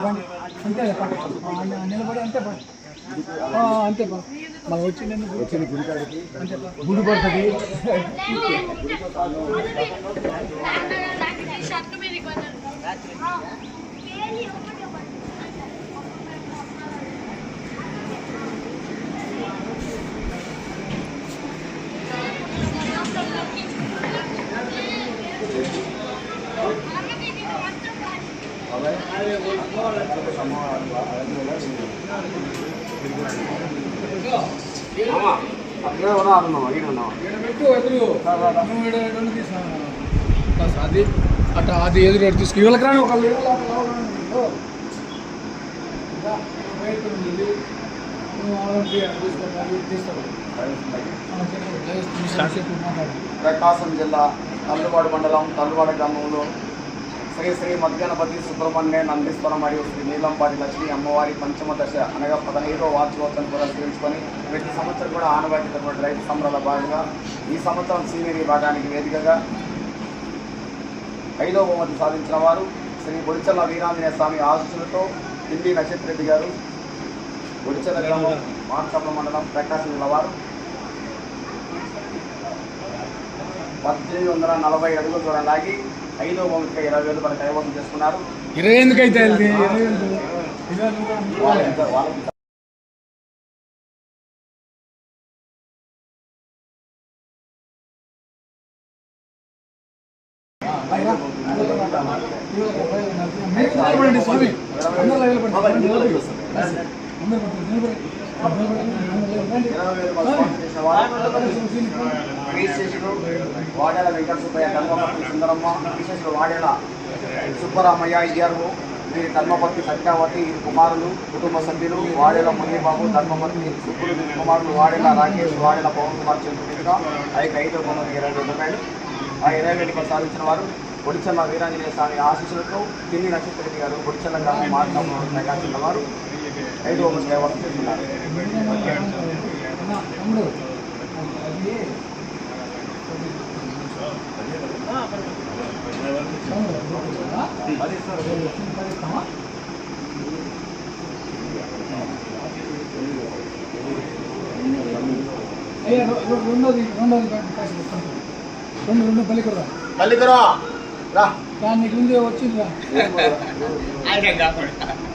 అంతే నిలబడి అంతే పా ఆ, అంతే పా మనం వచ్చి నేను వచ్చిన గుడి కాడికి అంతే పా గుడి పడుతుంది. షర్ట్ మీద అది అట్లా అది ఎదురు. తీసుకు. ఇవాళకి రాని మాట్లాడు. ప్రకాశం జిల్లా తల్లువాడు మండలం తల్లువాడ గ్రామంలో శ్రీ శ్రీ మధ్యాహ్నపతి సుబ్రహ్మణ్య నందీశ్వరం మరియు శ్రీ నీలంపాటి లక్ష్మి అమ్మవారి పంచమ దశ అనగా పదహైదో వార్షికోత్సవం పురస్కరించుకొని ప్రతి సంవత్సరం కూడా ఆనవాయితీటువంటి రైతు సంబరాల భాగంగా ఈ సంవత్సరం సీనియర్ భాగానికి వేదికగా ఐదో బహుమతి సాధించిన వారు శ్రీ బొడిచల్ల వీరాంజనేయ స్వామి ఆశీస్సులతో ఢిల్లీ నక్షత్రెడ్డి గారు బొడిచల్ల గ్రామం మార్కప్ల మండలం ప్రకాశం జిల్లా పద్దెనిమిది వందల నలభై అడుగుల దూరం లాగి ఐదో బహుమతిగా ఇరవై వేలు మన కైవసం చేసుకున్నారు ఇరవై ఎందుకు అయితే? వాళ్ళకి స్వామి అందరూ. అందరూ నిలబడండి. వాడేల వెంకట సుబ్బయ్య కల్మపర్తి సుందరమ్మ శ్రీశేషుడు వాడేల సుబ్బరామయ్య ఇయ్యారు వీరి ధర్మపతి సత్యావతి వీరి కుమారులు కుటుంబ సభ్యులు వాడేల మునిబాబు ధర్మపత్ని సుబ్బులు వీరి కుమారులు వాడేల రాకేష్ వాడేల పవన్ కుమార్ చంద్రుడిగా ఐదు ఐదు వందల ఇరవై వేల రూపాయలు ఆ ఇరవై వేలు సాధించిన వారు బొడిచల్ల వీరాంజనేయ స్వామి ఆశీస్సులతో తిన్ని నక్షత్రెడ్డి గారు బొడిచల్ల గ్రామం మార్గంలో వారు ఐదో బొమ్మ కైవసం చేస్తున్నారు రె- రె- రెండోది రెండు రెండు పల్లికూర తల్లికరా రా. నీకు ముందే నువ్వు ఆగలేదు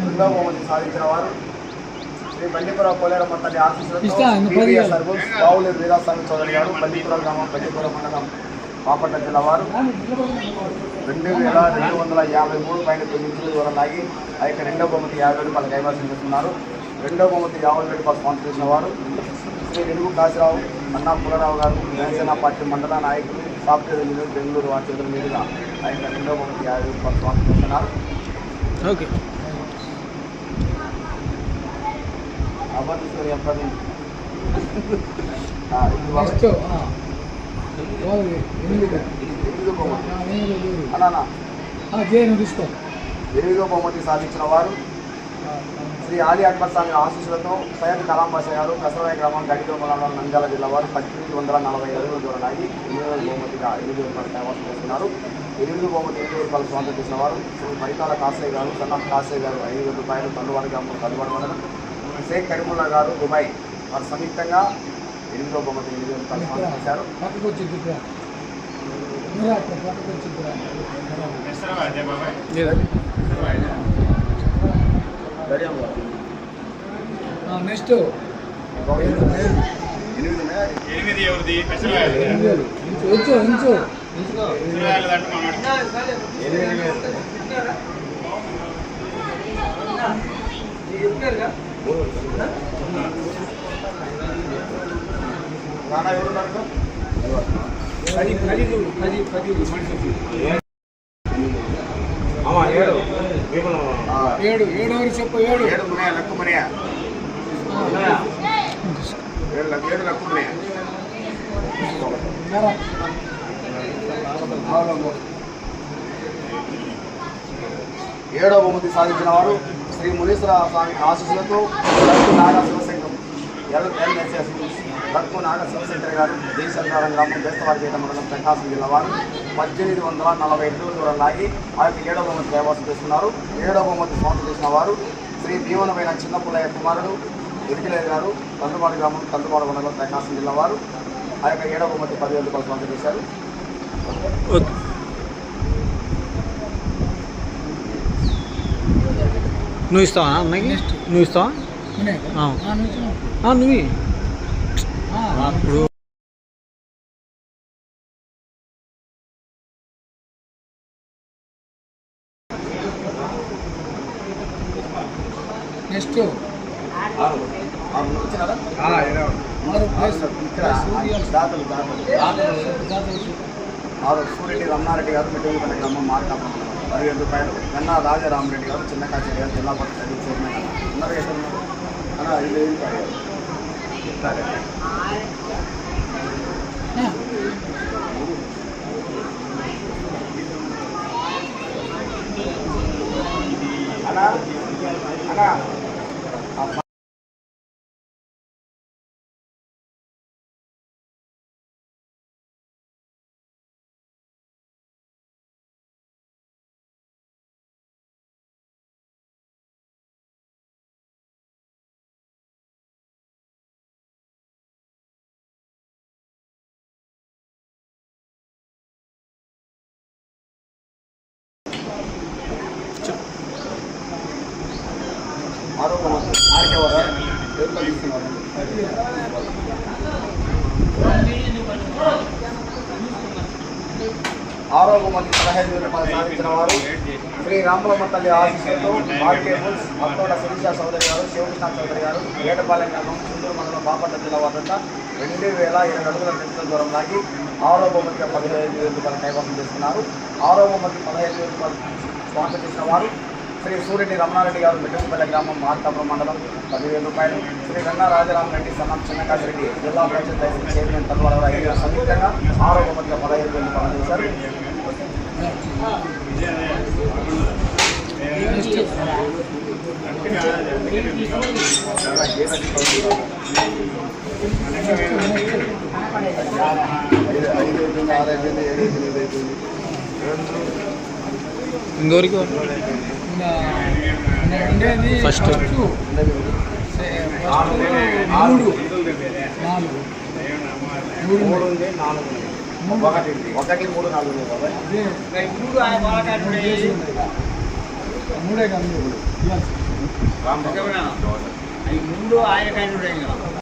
రెండవ బహుమతి సాధించిన వారు శ్రీ బండిపుర పోలేరమ్మ తల్లి ఇస్తా, ఇంకా పది ఆశీస్సులతో ఇవ్వాలి. సర్వూర్ బావులేరు వీరాస్వామి చౌదరి గారు బండిపుర గ్రామం బండిపుర మండలం బాపట్ల జిల్లా వారు రెండు వేల రెండు వందల యాభై మూడు పైన తొమ్మిది దూరం లాగి ఆ యొక్క రెండవ బహుమతి యాభై రూపాయలు కైవసం చేస్తున్నారు రెండవ బహుమతి యాభై రూపాయలు స్పాన్సర్ చేసిన వారు శ్రీ వెలుగు కాశీరావు అన్నా పులరావు గారు జనసేన పార్టీ మండల నాయకులు సాఫ్ట్వేర్ ఇంజనీర్ బెంగళూరు వారి చేతుల మీదుగా ఆ యొక్క రెండవ బహుమతి. యాభై రూపాయలు స్పాన్సర్ చేస్తున్నారు ఓకే అబద్ధేశ్వరి ఎనిమిదో బహుమతి సాధించిన వారు. శ్రీ ఆలి అక్బర్ స్వామి ఆశీస్సులతో సయ్యద్ కలాం బాషా గారు కసరాయ గ్రామం గడితో మండలం నంద్యాల జిల్లా వారు పద్దెనిమిది వందల నలభై అడుగుల దూరం ఆగి ఎనిమిదో బహుమతిగా ఎనిమిది రూపాయలు కైవసం చేస్తున్నారు. ఎనిమిది బహుమతి ఎనిమిది రూపాయలు స్వాగతం చేసిన వారు శ్రీ పరికాల కాసయ్య గారు సన్నాఫ్ కాసయ్య గారు ఐదు వేల రూపాయలు తల్లువాడ గ్రామం తల్లువాడ మండలం. షేక్ కరీముల్లా గారు దుబాయ్ వారు సంయుక్తంగా ఎనిమిదో బహుమతి ఎనిమిది రూపాయలు స్వాగతం చేశారు. నెక్స్ట్ ఎనిమిది ఉన్నాయా? ఎనిమిది ఎవరిది ఇంచు. నాన్న ఎవరు ఉన్నారు? ఆ, ఏడు ఏడు ఎవరు చెప్పు ఏడు ఏడు లక్కు ఉన్నాయా ఏడవ బహుమతి సాధించిన వారు శ్రీ మునీశ్వర స్వామి ఆశీస్సులతో నాగ శివశంకం ఎల్ లక్కు నాగ శివశంకర్ గారు దేశంగారం గ్రామం బేస్తవారిపేట మండలం ప్రకాశం జిల్లా వారు పద్దెనిమిది వందల నలభై ఎనిమిది దూరం లాగి ఆ యొక్క ఏడవ బహుమతి దేవాసం చేస్తున్నారు ఏడవ బహుమతి స్వాగతం చేసిన వారు శ్రీ భీమనమైన చిన్నపుల్లయ్య కుమారుడు ఎరికిలయ్య గారు తండ్రుపాడు గ్రామం తండ్రుపాడు మండలం ప్రకాశం జిల్లా వారు. ఆ యొక్క ఏడవ బహుమతి పదివేల రూపాయలు స్వాగతం చేశారు. ఓకే. నువ్వు ఇస్తావా అన్నకి. నువ్వు ఇస్తావా? నువ్వు ఆ, ఇప్పుడు నెక్స్ట్. ఆరు సూర్యుడి రమణారెడ్డి గారు మిట్టూరుపల్లి గ్రామం మార్కాపురం పదివేల రూపాయలు గన్నా రాజారామరెడ్డి గారు చిన్న కాశీ గారు జిల్లా పరిషత్ చైర్మన్ ఉన్నారు ఎక్కడ ఉన్నారు? అన్న ఐదు వేలు రూపాయలు. అన్నా అన్నా ఆరోగ్యం ఆర్కే వారు తీసుకున్నారు? ఆరోగ్య మంత్రి పదహైదు వేల రూపాయలు సాధించిన వారు శ్రీ రామలమ్మ తల్లి ఆశీస్సులతో మార్కెబుల్స్ అత్తోట శిరీష చౌదరి గారు శివకృష్ణ చౌదరి గారు ఏటపాలెం గ్రామం చుందూరు మండలం బాపట్ల జిల్లా వద్ద రెండు వేల ఇరవై అడుగుల నిమిషం దూరం లాగి ఆరోగ్య మంత్రి పదిహేను వేల రూపాయలు కైవసం చేస్తున్నారు ఆరోగ్య మంత్రి పదహైదు వేల రూపాయలు స్పాన్సర్ చేసిన వారు శ్రీ సూర్యుడి రమణారెడ్డి గారు మిట్టంపల్లి గ్రామం మార్కాపురం మండలం పదివేల రూపాయలు. శ్రీ గంగా రాజరామరెడ్డి సన్నం చిన్నకాశిరెడ్డి జిల్లా పరిషత్ చైర్మన్ తల్వాడ ఐదు సంయుక్తంగా ఆరోగ్య మందికి పదహైదు వేలు పనులు చేశారు ఐదు ఉండేది. ఫస్ట్ మూడు నాలుగు మూడు మూడు నాలుగు ఒకటి. ఒకటి మూడు నాలుగు మూడు. మూడే కాదు. ముందు ఆయన కానీ